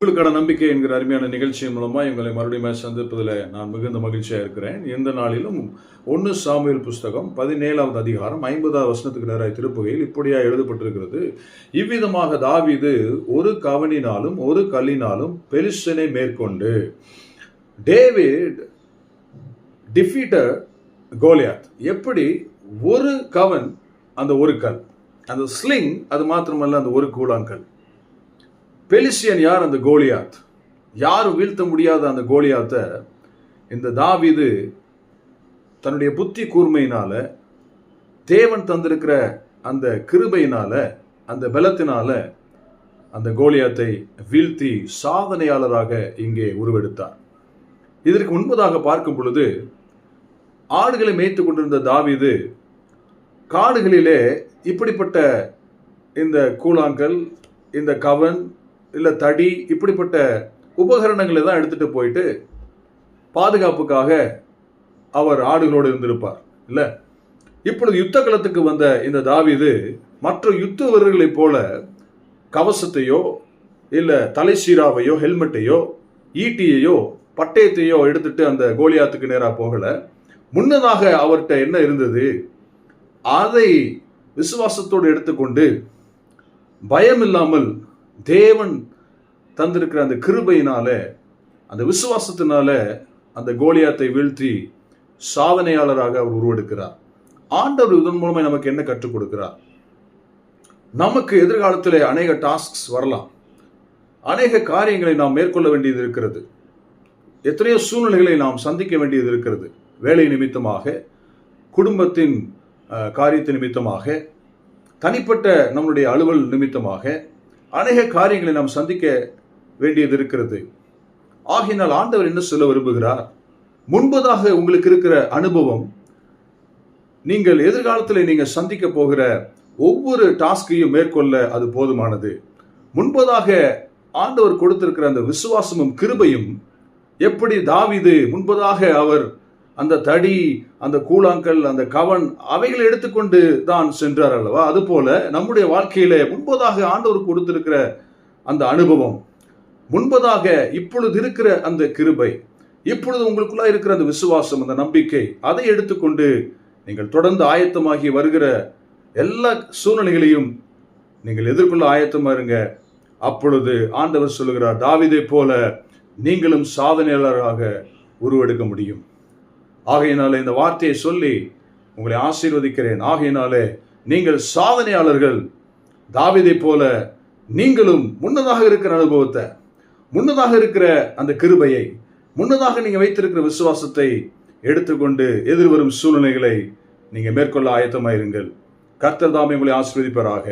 உங்களுக்கான நம்பிக்கை என்கிற அருமையான நிகழ்ச்சியின் மூலமாக எங்களை மறுபடியும் சந்திப்பதில் நான் மிகுந்த மகிழ்ச்சியாக இருக்கிறேன். இந்த நாளிலும் ஒன்று சாமியல் புஸ்தகம் பதினேழாவது அதிகாரம் ஐம்பதாவது வசனத்துக்கு நேராக திருப்புகையில் இப்படியாக எழுதப்பட்டிருக்கிறது. இவ்விதமாக தாவிது ஒரு கவனினாலும் ஒரு கல்லினாலும் பெருசனை மேற்கொண்டு டேவிட் டிஃபீட்டர் கோலியாத். எப்படி? ஒரு கவன் அந்த ஒரு கல். அந்த ஸ்லிங் அது மாத்திரமல்ல அந்த ஒரு கூழாங்கல். பெலிசியன் யார் அந்த கோலியாத்? யாரும் வீழ்த்த முடியாத அந்த கோலியாத்தை? இந்த தாவீது தன்னுடைய புத்தி கூர்மையினால தேவன் தந்திருக்கிற அந்த கிருபையினால அந்த பலத்தினால அந்த கோலியாத்தை வீழ்த்தி சாதனையாளராக இங்கே உருவெடுத்தார். இதற்கு முன்பதாக பார்க்கும் பொழுது ஆடுகளை மேய்த்து கொண்டிருந்த தாவீது காடுகளிலே இப்படிப்பட்ட இந்த கூழாங்கல் இந்த கவன் இல்லை தடி இப்படிப்பட்ட உபகரணங்களை தான் எடுத்துகிட்டு போயிட்டு பாதுகாப்புக்காக அவர் ஆடுகளோடு இருந்திருப்பார் இல்லை? இப்பொழுது யுத்த களத்துக்கு வந்த இந்த தாவீது மற்ற யுத்த வீரர்களைப் போல கவசத்தையோ இல்லை தலை சீராவையோ ஹெல்மெட்டையோ ஈட்டியையோ பட்டயத்தையோ எடுத்துட்டு அந்த கோலியாத்துக்கு நேராக போகலை. முன்னதாக அவர்கிட்ட என்ன இருந்தது? அதை விசுவாசத்தோடு எடுத்துக்கொண்டு பயம் இல்லாமல் தேவன் தந்திருக்கிற அந்த கிருபையினால அந்த விசுவாசத்தினால அந்த கோலியாத்தை வீழ்த்தி சாதனையாளராக அவர் உருவெடுக்கிறார். ஆண்டவர் இதன் மூலமாக நமக்கு என்ன கற்றுக் கொடுக்கிறார்? நமக்கு எதிர்காலத்தில் அநேக டாஸ்க்ஸ் வரலாம். அநேக காரியங்களை நாம் மேற்கொள்ள வேண்டியது இருக்கிறது. எத்தனையோ சூழ்நிலைகளை நாம் சந்திக்க வேண்டியது இருக்கிறது. வேலை நிமித்தமாக குடும்பத்தின் காரியத்தின் நிமித்தமாக தனிப்பட்ட நம்முடைய அலுவல் நிமித்தமாக அநேக காரியங்களை நாம் சந்திக்க வேண்டியது இருக்கிறது. ஆகினால் ஆண்டவர் என்ன சொல்ல விரும்புகிறார்? முன்பதாக உங்களுக்கு இருக்கிற அனுபவம் நீங்கள் எதிர்காலத்தில் நீங்கள் சந்திக்க போகிற ஒவ்வொரு டாஸ்கையும் மேற்கொள்ள அது போதுமானது. முன்பதாக ஆண்டவர் கொடுத்திருக்கிற அந்த விசுவாசமும் கிருபையும் எப்படி தாவிது முன்பதாக அவர் அந்த தடி அந்த கூழாங்கல் அந்த கவன் அவைகளை எடுத்துக்கொண்டு தான் சென்றார் அல்லவா? அதுபோல நம்முடைய வாழ்க்கையில முன்பதாக ஆண்டவர் கொடுத்திருக்கிற அந்த அனுபவம் முன்பதாக இப்பொழுது இருக்கிற அந்த கிருபை இப்பொழுது உங்களுக்குள்ள இருக்கிற அந்த விசுவாசம் அந்த நம்பிக்கை அதை எடுத்துக்கொண்டு நீங்கள் தொடர்ந்து ஆயத்தமாகி வருகிற எல்லா சூழ்நிலைகளையும் நீங்கள் எதிர்கொள்ள ஆயத்தமா இருங்க. அப்பொழுது ஆண்டவர் சொல்லுகிறார் தாவிதை போல நீங்களும் சாதனையாளராக உருவெடுக்க முடியும். ஆகையினாலே இந்த வார்த்தையை சொல்லி உங்களை ஆசீர்வதிக்கிறேன். ஆகையினாலே நீங்கள் சாதனையாளர்கள். தாவிதை போல நீங்களும் முன்னதாக இருக்கிற அனுபவத்தை முன்னதாக இருக்கிற அந்த கிருபையை முன்னதாக நீங்கள் வைத்திருக்கிற விசுவாசத்தை எடுத்துக்கொண்டு எதிர்வரும் சூழ்நிலைகளை நீங்கள் மேற்கொள்ள ஆயத்தமாயிருங்கள். கர்த்தர் தாமே உங்களை ஆசிர்வதிப்பராக.